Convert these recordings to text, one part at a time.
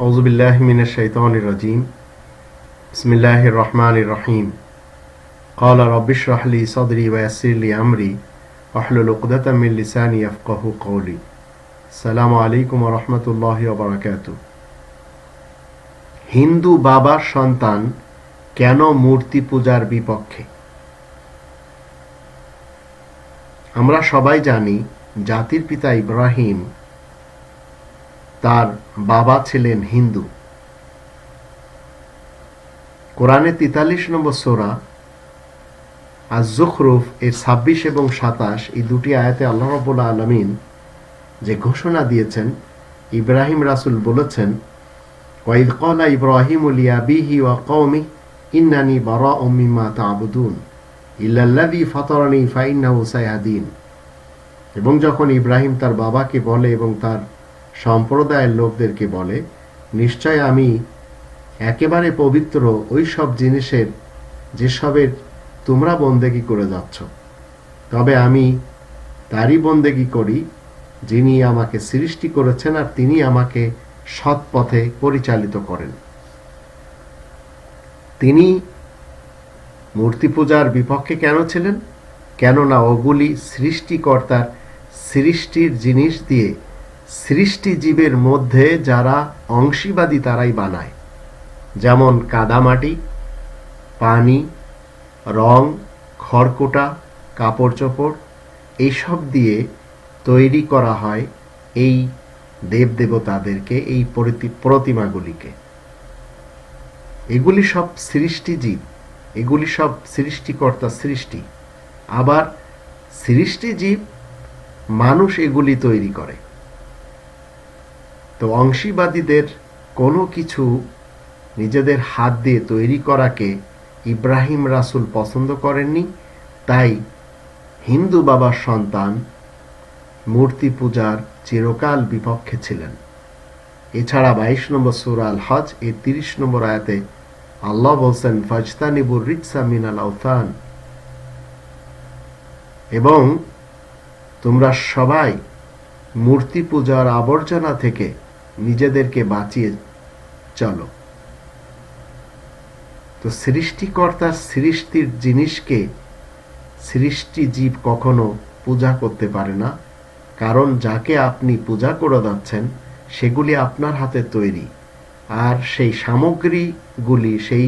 أعوذ بالله من الشيطان الرجيم بسم الله الرحمن الرحيم قال رب اشرح لي صدري ويسر لي أمري واحلل عقدة من لساني يفقه قولي السلام عليكم ورحمة الله وبركاته হিন্দু বাবার সন্তান কেন মূর্তি পূজার বিপক্ষে আমরা সবাই জানি জাতির পিতা ইব্রাহিম তার বাবা ছিলেন হিন্দু। কোরআনে তেতাল্লিশ নম্বর সোরা আর জুখরুফ এর ছাব্বিশ এবং সাতাশ, এই দুটি আয়াতে আল্লাহ রবুল্লা আলমিন যে ঘোষণা দিয়েছেন, ইব্রাহিম রাসুল বলেছেন, ওয়াইদ কলা ইব্রাহিম ওয়া কওমি, ইন্নানি বারা মিম্মা তা'বুদুন ইল্লাল্লাযী ফাতারানি সায়াহদিন। এবং যখন ইব্রাহিম তার বাবাকে বলে এবং তার সম্প্রদায়ের লোকদেরকে বলে, নিশ্চয় আমি একেবারে পবিত্র ওই সব জিনিসের, যেসবের তোমরা বন্দেগি করে যাচ্ছ। তবে আমি তারই বন্দেগি করি, যিনি আমাকে সৃষ্টি করেছেন আর তিনি আমাকে সৎ পথে পরিচালিত করেন। তিনি মূর্তি পূজার বিপক্ষে কেন ছিলেন? কেননা ওগুলি সৃষ্টিকর্তার সৃষ্টির জিনিস দিয়ে সৃষ্টি জীবের মধ্যে যারা অংশীবাদী তারাই বানায়। যেমন কাদামাটি, পানি, রং, খড়কোটা কাপড় চোপড় এইসব দিয়ে তৈরি করা হয় এই দেবদেবতাদেরকে, এই প্রতিমাগুলিকে। এগুলি সব সৃষ্টিজীব, এগুলি সব সৃষ্টিকর্তা সৃষ্টি। আবার সৃষ্টিজীব মানুষ এগুলি তৈরি করে। তো অংশীবাদীদের কোনো কিছু নিজেদের হাত দিয়ে তৈরি করাকে ইব্রাহিম রাসুল পছন্দ করেননি, তাই হিন্দু বাবার সন্তান মূর্তি পূজার চিরকাল বিপক্ষে ছিলেন। এছাড়া বাইশ নম্বর সুরাল হজ এর তিরিশ নম্বর আয়াতে আল্লাহ বলছেন ফাজতানিবুর রিৎসা মিনাল আউথান এবং তোমরা সবাই মূর্তি পূজার আবর্জনা থেকে নিজেদেরকে বাঁচিয়ে চলো। তো সৃষ্টিকর্তার সৃষ্টির জিনিসকে সৃষ্টি জীব কখনো পূজা করতে পারে না, কারণ যাকে আপনি পূজা করে যাচ্ছেন, সেগুলি আপনার হাতে তৈরি। আর সেই সামগ্রীগুলি, সেই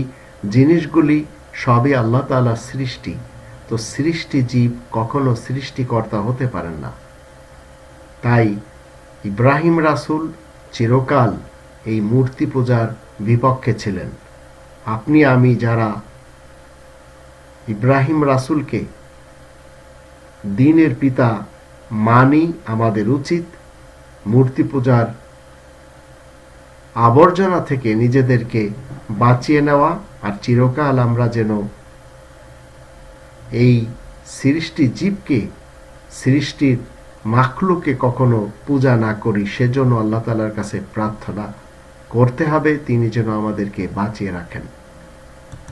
জিনিসগুলি সবই আল্লাহ তালার সৃষ্টি। তো সৃষ্টি জীব কখনো সৃষ্টিকর্তা হতে পারেন না। তাই ইব্রাহিম রাসুল চিরকাল এই মূর্তি পূজার বিপক্ষে ছিলেন। আপনি, আমি যারা ইব্রাহিম রাসুলকে দিনের পিতা মানি আমাদের উচিত, মূর্তি পূজার আবর্জনা থেকে নিজেদেরকে বাঁচিয়ে নেওয়া আর চিরকাল আমরা যেন এই সৃষ্টি জীবকে সৃষ্টির মাখলুকে কখনো পূজা না করি, সেজন্য আল্লাহ তালার কাছে প্রার্থনা করতে হবে। তিনি যেন আমাদেরকে বাঁচিয়ে রাখেন।